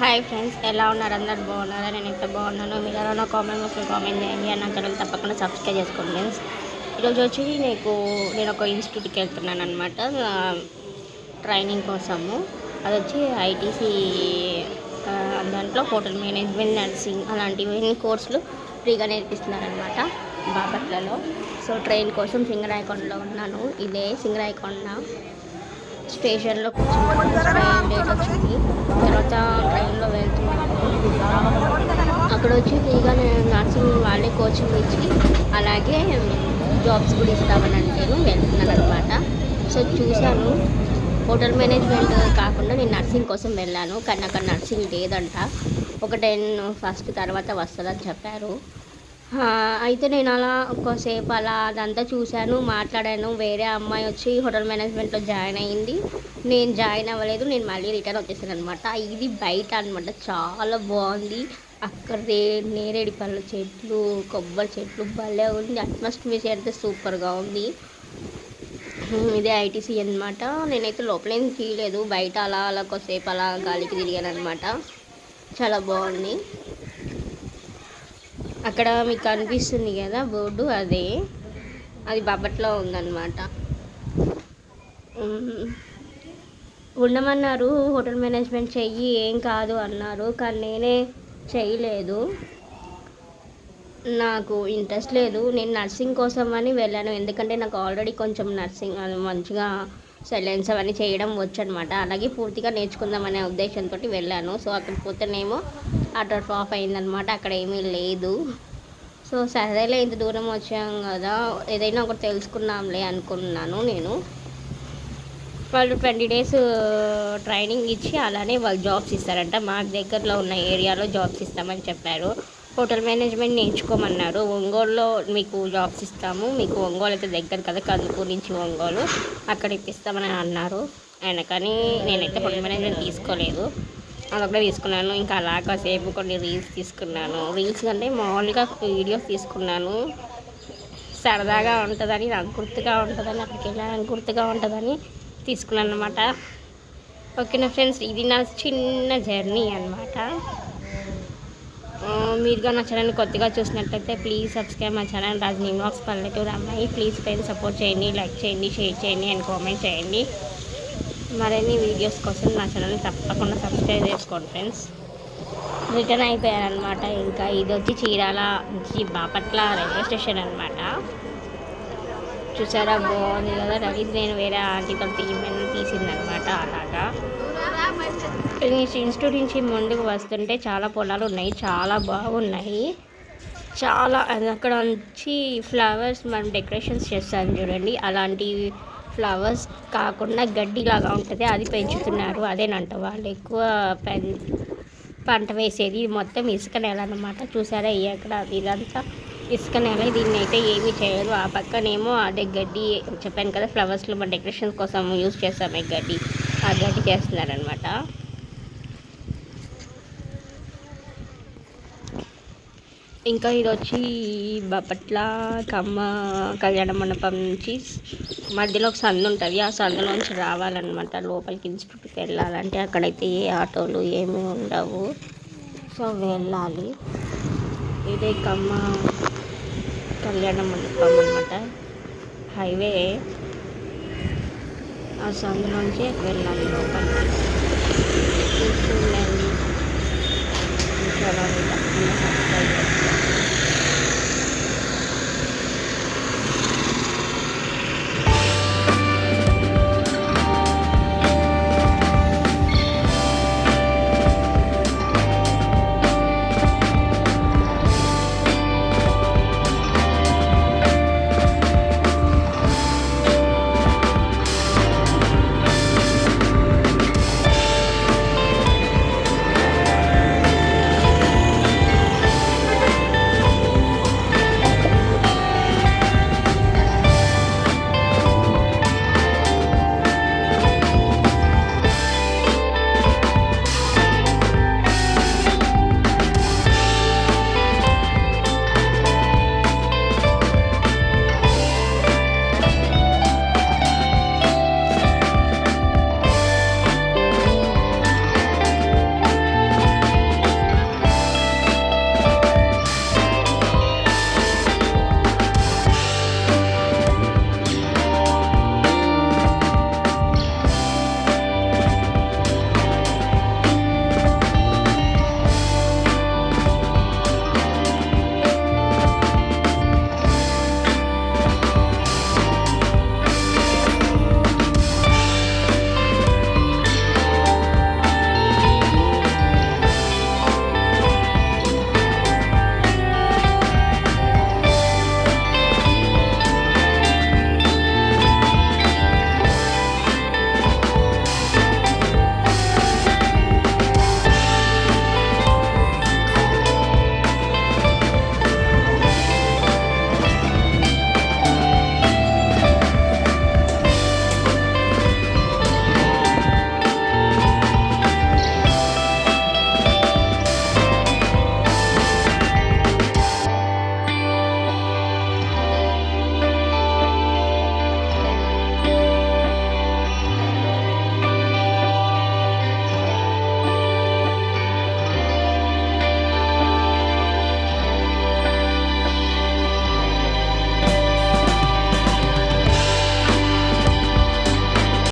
Hi friends ఎలా ఉన్నారు? అందరు బాగున్నారా? నేను ఎంత బాగున్నాను? మీరు ఎవరైనా కామెంట్ బాక్స్లో కామెంట్ చేయండి. అని నా ఛానల్ తప్పకుండా సబ్స్క్రైబ్ చేసుకోండి ఫ్రెండ్స్ ఈరోజు వచ్చి నీకు నేను ఒక ఇన్స్టిట్యూట్కి వెళ్తున్నాను అనమాట ట్రైనింగ్ కోసము. అది వచ్చి ఐటీసీ దాంట్లో హోటల్ మేనేజ్మెంట్ నర్సింగ్ అలాంటివి కోర్సులు ఫ్రీగా నేర్పిస్తున్నారనమాట బాపట్లలో. సో ట్రైన్ కోసం సింగరాయకొండలో ఉన్నాను. ఇదే సింగరాయకొండ. స్టేషన్లో కూర్చున్నాను ట్రైన్ వచ్చింది తర్వాత ట్రైన్లో వెళ్తున్నాను అక్కడ వచ్చి ఫ్రీగా నేను నర్సింగ్ వాళ్ళే కోచింగ్ ఇచ్చి అలాగే జాబ్స్ కూడా ఇస్తామని అంటే వెళ్తున్నాను అనమాట సో చూశాను. హోటల్ మేనేజ్మెంట్ కాకుండా నేను నర్సింగ్ కోసం వెళ్ళాను. కానీ అక్కడ నర్సింగ్ లేదంట. ఒక టెన్ ఫస్ట్ తర్వాత వస్తుందని చెప్పారు. అయితే నేను అలా ఒక్కసేపు అలా అదంతా చూశాను మాట్లాడాను. వేరే అమ్మాయి వచ్చి హోటల్ మేనేజ్మెంట్లో జాయిన్ అయ్యింది. నేను జాయిన్ అవ్వలేదు నేను మళ్ళీ రిటర్న్ వచ్చేసాను అనమాట ఇది బయట అనమాట చాలా బాగుంది. అక్కడే నేరేడి పళ్ళ చెట్లు కొబ్బరి చెట్లు భలే ఉంది. అట్మాస్ఫియర్ అయితే సూపర్గా ఉంది. ఇదే ఐటీసీ అనమాట నేనైతే లోపలేం తీయలేదు. బయట అలా అలా కొద్దిసేపు అలా గాలికి తిరిగాను అనమాట చాలా బాగుంది. అక్కడ మీకు కనిపిస్తుంది కదా బోర్డు అదే. అది బాపట్లో ఉందన్నమాట. ఉండమన్నారు హోటల్ మేనేజ్మెంట్ చెయ్యి ఏం కాదు అన్నారు కానీ నేనే చేయలేదు నాకు ఇంట్రెస్ట్ లేదు. నేను నర్సింగ్ కోసం అని వెళ్ళాను. ఎందుకంటే నాకు ఆల్రెడీ కొంచెం నర్సింగ్ అది మంచిగా సెలెన్స్ అవన్నీ చేయడం వచ్చనమాట అలాగే పూర్తిగా నేర్చుకుందామనే ఉద్దేశంతో వెళ్ళాను. సో అక్కడ పోతేనేమో అటర్ ఆఫ్ అయిందనమాట. అక్కడ ఏమీ లేదు. సో సరేలే ఇంత దూరం వచ్చాం కదా. ఏదైనా ఒకటి తెలుసుకుందాంలే అనుకున్నాను నేను. వాళ్ళు ట్వంటీ డేస్ ట్రైనింగ్ ఇచ్చి అలానే వాళ్ళు జాబ్స్ ఇస్తారంట. మా దగ్గరలో ఉన్న ఏరియాలో జాబ్స్ ఇస్తామని చెప్పారు. హోటల్ మేనేజ్మెంట్ నేర్చుకోమన్నారు. ఒంగోలులో మీకు జాబ్స్ ఇస్తాము. మీకు ఒంగోలు అయితే దగ్గర కదా కందుకూరు నుంచి ఒంగోలు. అక్కడ ఇప్పిస్తామని అన్నారు. ఆయన కానీ నేనైతే హోటల్ మేనేజ్మెంట్ తీసుకోలేదు. అదొకటే తీసుకున్నాను. ఇంకా అలా కాసేపు కొన్ని రీల్స్ తీసుకున్నాను. రీల్స్ అంటే మామూలుగా వీడియోస్ తీసుకున్నాను. సరదాగా ఉంటుందని నాకు గుర్తుగా ఉంటుందని అక్కడికి వెళ్ళాలని గుర్తుగా ఉంటుందని తీసుకున్నాను అనమాట ఓకేనా ఫ్రెండ్స్ ఇది నా చిన్న జర్నీ అనమాట uh, మీరుగా నా ఛానల్ కొత్తగా చూసినట్లయితే ప్లీజ్ సబ్స్క్రైబ్ మా ఛానల్ రాజనీ బ్లాగ్స్ పల్లెటూరు అమ్మాయి. ప్లీజ్ ఫ్రెండ్స్ సపోర్ట్ చేయండి లైక్ చేయండి షేర్ చేయండి అండ్ కామెంట్ చేయండి. మరిన్ని వీడియోస్ కోసం నా ఛానల్ తప్పకుండా సబ్స్క్రైబ్ చేసుకోండి ఫ్రెండ్స్. రిటర్న్ అయిపోయారనమాట ఇంకా ఇది వచ్చి చీరాల నుంచి బాపట్ల రైల్వే స్టేషన్ అనమాట చూసారా? బాగుంది కదా? రవి నేను వేరే ఆంటీతో తీయమని తీసిందనమాట అలాగా. ఇన్స్టిట్యూట్ నుంచి ముందుకు వస్తుంటే చాలా పొలాలు ఉన్నాయి. చాలా బాగున్నాయి. చాలా అక్కడ నుంచి ఫ్లవర్స్ మనం డెకరేషన్స్ చేస్తాం చూడండి. అలాంటి ఫ్లవర్స్ కాకుండా గడ్డి లాగా ఉంటుంది అది పెంచుతున్నారు. అదేనంట వాళ్ళు ఎక్కువ పెన్ పంట వేసేది మొత్తం ఇసుక నేల అనమాట చూసారా ఎక్కడ ఇదంతా ఇసుక నేల. దీన్ని అయితే ఏమీ చేయరు. ఆ పక్కనేమో అదే గడ్డి చెప్పాను కదా ఫ్లవర్స్లో మన డెకరేషన్ కోసం యూజ్ చేస్తాం గడ్డి. ఆ గడ్డి చేస్తున్నారనమాట. ఇంకా ఇది వచ్చి బాపట్ల కమ్మ కళ్యాణ మండపం నుంచి మధ్యలో ఒక సందు ఉంటుంది. ఆ సందులోంచి రావాలన్నమాట. లోపలికి ఇన్స్టిట్యూట్కి వెళ్ళాలంటే అక్కడైతే ఏ ఆటోలు ఏమీ ఉండవు. సో వెళ్ళాలి. ఇదే కమ్మ కళ్యాణ మండపం అనమాట హైవే. ఆ సందులోంచి వెళ్ళాలి లోపలికి.